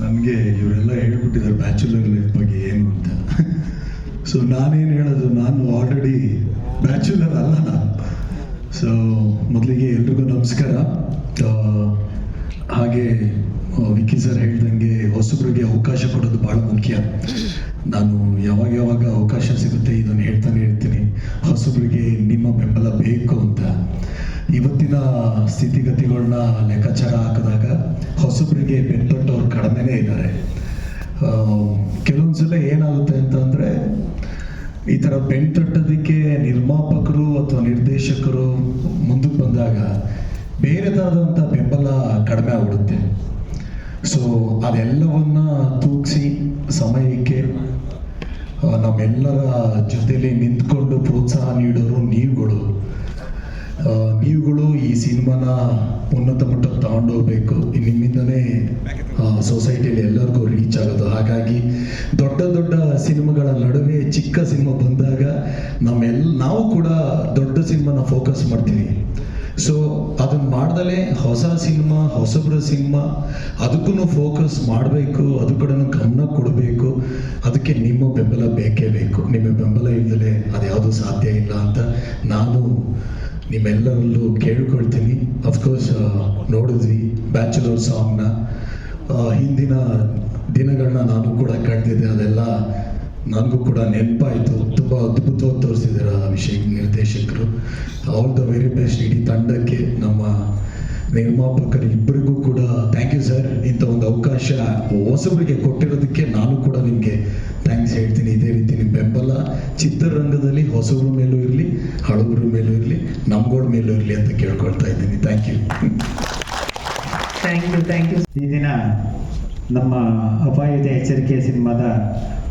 ನನಗೆ ಇವರೆಲ್ಲ ಹೇಳ್ಬಿಟ್ಟಿದ್ದಾರೆ ಬ್ಯಾಚುಲರ್ ಲೈಫ್ ಬಗ್ಗೆ ಏನು ಅಂತ. ಸೊ ನಾನೇನು ಹೇಳೋದು, ನಾನು ಆಲ್ರೆಡಿ ಬ್ಯಾಚುಲರ್ ಅಲ್ಲ ನಾನು. ಸೊ ಮೊದಲಿಗೆ ಎಲ್ರಿಗೂ ನಮಸ್ಕಾರ. ಹಾಗೆ ವಿಕ್ಕಿ ಸರ್ ಹೇಳ್ದಂಗೆ ಹೊಸಬ್ರಿಗೆ ಅವಕಾಶ ಕೊಡೋದು ಭಾಳ ಮುಖ್ಯ. ನಾನು ಯಾವಾಗ ಯಾವಾಗ ಅವಕಾಶ ಸಿಗುತ್ತೆ ಇದನ್ನು ಹೇಳ್ತಾನೆ ಇರ್ತೀನಿ. ಹೊಸಬ್ರಿಗೆ ನಿಮ್ಮ ಬೆಂಬಲ ಬೇಕು ಅಂತ. ಇವತ್ತಿನ ಸ್ಥಿತಿಗತಿಗಳನ್ನ ಲೆಕ್ಕಾಚಾರ ಹಾಕಿದಾಗ ಹೊಸಬ್ರಿಗೆ ಬೆಂತೊಟ್ಟವ್ರು ಕಡಿಮೆನೇ ಇದ್ದಾರೆ. ಕೆಲವೊಂದ್ಸಲ ಏನಾಗುತ್ತೆ ಅಂತಂದರೆ ಈ ಥರ ಬೆಂತಟ್ಟೋದಕ್ಕೆ ನಿರ್ಮಾಪಕರು ಅಥವಾ ನಿರ್ದೇಶಕರು ಮುಂದಕ್ಕೆ ಬಂದಾಗ ಬೇರೆದಾದಂಥ ಬೆಂಬಲ ಕಡಿಮೆ ಆಗ್ಬಿಡುತ್ತೆ. ಸೊ ಅದೆಲ್ಲವನ್ನ ತೂಗಿಸಿ ಸಮಯಕ್ಕೆ ನಮ್ಮೆಲ್ಲರ ಜೊತೆಲಿ ನಿಂತ್ಕೊಂಡು ಪ್ರೋತ್ಸಾಹ ನೀಡೋರು ನೀವುಗಳು. ನೀವುಗಳು ಈ ಸಿನಿಮಾನ ಉನ್ನತ ಮಟ್ಟಕ್ಕೆ ತಗೊಂಡು ಹೋಗ್ಬೇಕು. ನಿಮ್ಮಿಂದನೇ ಸೊಸೈಟಿಯಲ್ಲಿ ಎಲ್ಲರಿಗೂ ರೀಚ್ ಆಗೋದು. ಹಾಗಾಗಿ, ದೊಡ್ಡ ದೊಡ್ಡ ಸಿನಿಮಾಗಳ ನಡುವೆ ಚಿಕ್ಕ ಸಿನಿಮಾ ಬಂದಾಗ ನಮ್ಮೆಲ್ಲ ನಾವು ಕೂಡ ದೊಡ್ಡ ಸಿನಿಮಾನ ಫೋಕಸ್ ಮಾಡ್ತೀವಿ. ಸೊ ಅದನ್ನ ಮಾಡ್ದಲೇ ಹೊಸ ಸಿನಿಮಾ, ಹೊಸಬ್ರ ಸಿನಿಮಾ ಅದಕ್ಕೂ ಫೋಕಸ್ ಮಾಡಬೇಕು ಅದು ಕೂಡ ಗಮನ ಕೊಡಬೇಕು, ಅದಕ್ಕೆ ನಿಮ್ಮ ಬೆಂಬಲ ಬೇಕೇ ಬೇಕು. ನಿಮ್ಮ ಬೆಂಬಲ ಇಲ್ಲದೆ ಅದ್ಯಾವುದು ಸಾಧ್ಯ ಇಲ್ಲ ಅಂತ ನಾನು ನಿಮ್ಮೆಲ್ಲರಲ್ಲೂ ಕೇಳ್ಕೊಳ್ತೀನಿ. ಅಫ್ಕೋರ್ಸ್ ನೋಡಿದ್ವಿ ಬ್ಯಾಚುಲರ್ ಸಾಂಗ್ನ ಹಿಂದಿನ ದಿನಗಳನ್ನ ನಾನು ಕೂಡ ಕಳೆದಿದ್ದೆ ಅದೆಲ್ಲ ನನಗೂ ಕೂಡ ನೆನಪಾಯಿತು. ತುಂಬ ಅದ್ಭುತವಾಗಿ ಆ ವಿಷಯ ನಿರ್ದೇಶಕರು. ಆಲ್ ದ ವೆರಿ ಬೆಸ್ಟ್ ಇಡೀ ತಂಡಕ್ಕೆ, ನಮ್ಮ ನಿರ್ಮಾಪಕರು ಇಬ್ಬರಿಗೂ ಕೂಡ ಥ್ಯಾಂಕ್ ಯು ಸರ್ ಇಂಥ ಒಂದು ಅವಕಾಶ ಹೊಸಬರಿಗೆ ಕೊಟ್ಟಿರೋದಕ್ಕೆ ನಾನು ಕೂಡ ನಿಮಗೆ ಥ್ಯಾಂಕ್ಸ್ ಹೇಳ್ತೀನಿ. ಇದೇ ರೀತಿ ನಿಮ್ಮ ಬೆಂಬಲ. ಚಿತ್ರರಂಗದಲ್ಲಿ ಹೊಸಬ್ರ ಮೇಲೂ ಇರಲಿ, ಹಳಬ್ರ ಮೇಲೂ ಇರಲಿ ನಮ್ಗೋಡ ಮೇಲೂ ಇರಲಿ ಅಂತ ಕೇಳ್ಕೊಳ್ತಾ ಇದ್ದೀನಿ. Thank you thank you thank you ಈ ದಿನ ನಮ್ಮ ಅಪಾಯದ ಎಚ್ಚರಿಕೆ ಸಿನಿಮಾದ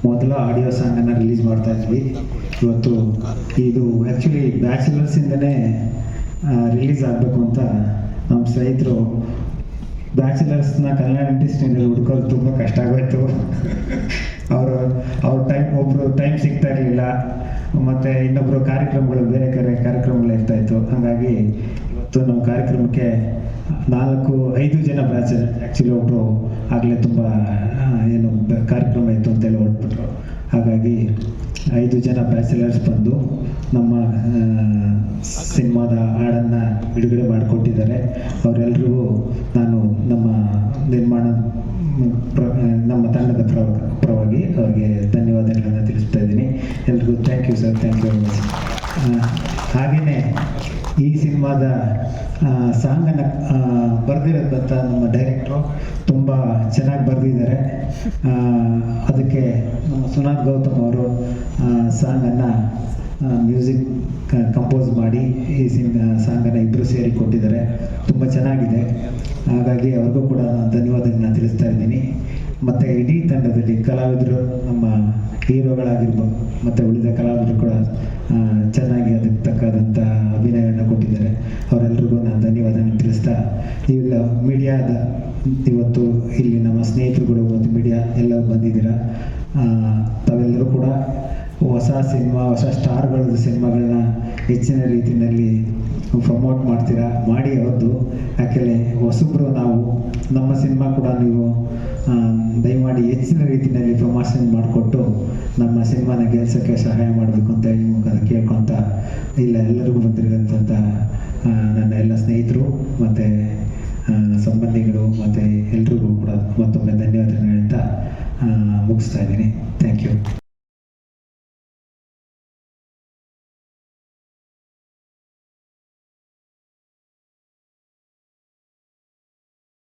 ಮೊದಲ ಆಡಿಯೋ ಸಾಂಗನ್ನು ರಿಲೀಸ್ ಮಾಡ್ತಾ ಇದ್ವಿ. ಇವತ್ತು ಇದು ಆ್ಯಕ್ಚುಲಿ ಬ್ಯಾಚುಲರ್ಸಿಂದನೇ ರಿಲೀಸ್ ಆಗಬೇಕು ಅಂತ ನಮ್ಮ ಸ್ನೇಹಿತರು ಬ್ಯಾಚುಲರ್ಸ್ನ ಕನ್ನಡ ಇಂಡಸ್ಟ್ರಿನಲ್ಲಿ ಹುಡ್ಕೋದು ತುಂಬ ಕಷ್ಟ ಆಗೋಯ್ತು. ಅವರು, ಅವ್ರ ಟೈಮ್ ಒಬ್ಬರು ಟೈಮ್ ಸಿಗ್ತಾ ಇರಲಿಲ್ಲ. ಮತ್ತು ಇನ್ನೊಬ್ಬರು ಕಾರ್ಯಕ್ರಮಗಳು, ಬೇರೆ ಬೇರೆ ಕಾರ್ಯಕ್ರಮಗಳು ಇರ್ತಾಯಿತ್ತು ಹಾಗಾಗಿ ಇವತ್ತು ನಮ್ಮ ಕಾರ್ಯಕ್ರಮಕ್ಕೆ ನಾಲ್ಕು, ಐದು ಜನ ಬ್ಯಾಚುಲರ್ ಆ್ಯಕ್ಚುಲಿ ಒಬ್ಬರು ಆಗಲೇ ತುಂಬ ಏನು ಕಾರ್ಯಕ್ರಮ ಇತ್ತು ಅಂತೇಳಿ ಹೊರಟ್ಬಿಟ್ರು. ಹಾಗಾಗಿ ಐದು ಜನ ಬ್ಯಾಚುಲರ್ಸ್ ಬಂದು ನಮ್ಮ ಸಿನಿಮಾದ ಹಾಡನ್ನು ಬಿಡುಗಡೆ ಮಾಡಿಕೊಟ್ಟಿದ್ದಾರೆ. ಅವರೆಲ್ಲರಿಗೂ ನಾನು ನಮ್ಮ ನಿರ್ಮಾಣ, ಪ್ರ- ನಮ್ಮ ತಂಡದ ಪ್ರ ಪರವಾಗಿ ಅವರಿಗೆ ಧನ್ಯವಾದಗಳನ್ನು ತಿಳಿಸ್ತಾ ಇದ್ದೀನಿ. ಎಲ್ರಿಗೂ thank you sir thank you very much ಈ ಸಿನಿಮಾದ ಸಾಂಗನ್ನು ಬರೆದಿರೋದಂತ ನಮ್ಮ ಡೈರೆಕ್ಟ್ರು ತುಂಬ ಚೆನ್ನಾಗಿ ಬರೆದಿದ್ದಾರೆ. ಅದಕ್ಕೆ ನಮ್ಮ ಸುನಾಥ್ ಗೌತಮ್ ಅವರು ಸಾಂಗನ್ನು ಮ್ಯೂಸಿಕ್ ಕಂಪೋಸ್ ಮಾಡಿ ಈ ಸಿನ್ ಸಾಂಗನ್ನು ಇಬ್ಬರು ಸೇರಿ ಕೊಟ್ಟಿದ್ದಾರೆ. ತುಂಬ ಚೆನ್ನಾಗಿದೆ. ಹಾಗಾಗಿ ಅವ್ರಿಗೂ ಕೂಡ ನಾನು ಧನ್ಯವಾದಗಳನ್ನ ತಿಳಿಸ್ತಾ ಇದ್ದೀನಿ. ಮತ್ತು ಇಡೀ ತಂಡದಲ್ಲಿ ಕಲಾವಿದರು, ನಮ್ಮ ಹೀರೋಗಳಾಗಿರ್ಬೋದು, ಮತ್ತು ಉಳಿದ ಕಲಾವಿದರು ಕೂಡ ಚೆನ್ನಾಗಿ ಅದಕ್ಕೆ ತಕ್ಕಾದಂಥ ಅಭಿನಯವನ್ನು ಕೊಟ್ಟಿದ್ದಾರೆ. ಅವರೆಲ್ಲರಿಗೂ ನಾನು ಧನ್ಯವಾದವನ್ನು ತಿಳಿಸ್ತಾ ಇಲ್ಲ ಮೀಡಿಯಾದ ಇವತ್ತು ಇಲ್ಲಿ ನಮ್ಮ ಸ್ನೇಹಿತರುಗಳು ಮತ್ತು ಮೀಡಿಯಾ ಎಲ್ಲ ಬಂದಿದ್ದೀರಾ? ತಾವೆಲ್ಲರೂ ಕೂಡ ಹೊಸ ಸಿನಿಮಾ, ಹೊಸ ಸ್ಟಾರ್ಗಳದ್ದು ಸಿನಿಮಾಗಳನ್ನ ಹೆಚ್ಚಿನ ರೀತಿಯಲ್ಲಿ ಪ್ರಮೋಟ್ ಮಾಡ್ತೀರಾ? ಮಾಡಿ ಅವತ್ತು ಯಾಕೆಂದರೆ ಹೊಸಬ್ರು ನಾವು, ನಮ್ಮ ಸಿನಿಮಾ ಕೂಡ ನೀವು ದಯಮಾಡಿ ಹೆಚ್ಚಿನ ರೀತಿಯಲ್ಲಿ ಪ್ರಮೋಷನ್ ಮಾಡಿಕೊಟ್ಟು ನಮ್ಮ ಸಿನಿಮಾನ ಗೆಲ್ಸೋಕ್ಕೆ ಸಹಾಯ ಮಾಡಬೇಕು ಅಂತ ಈ ಮುಖಾಂತರ ಕೇಳ್ಕೊತ ಇಲ್ಲ, ಎಲ್ಲರಿಗೂ ಬಂದಿರೋಂಥ ನನ್ನ ಎಲ್ಲ ಸ್ನೇಹಿತರು, ಮತ್ತು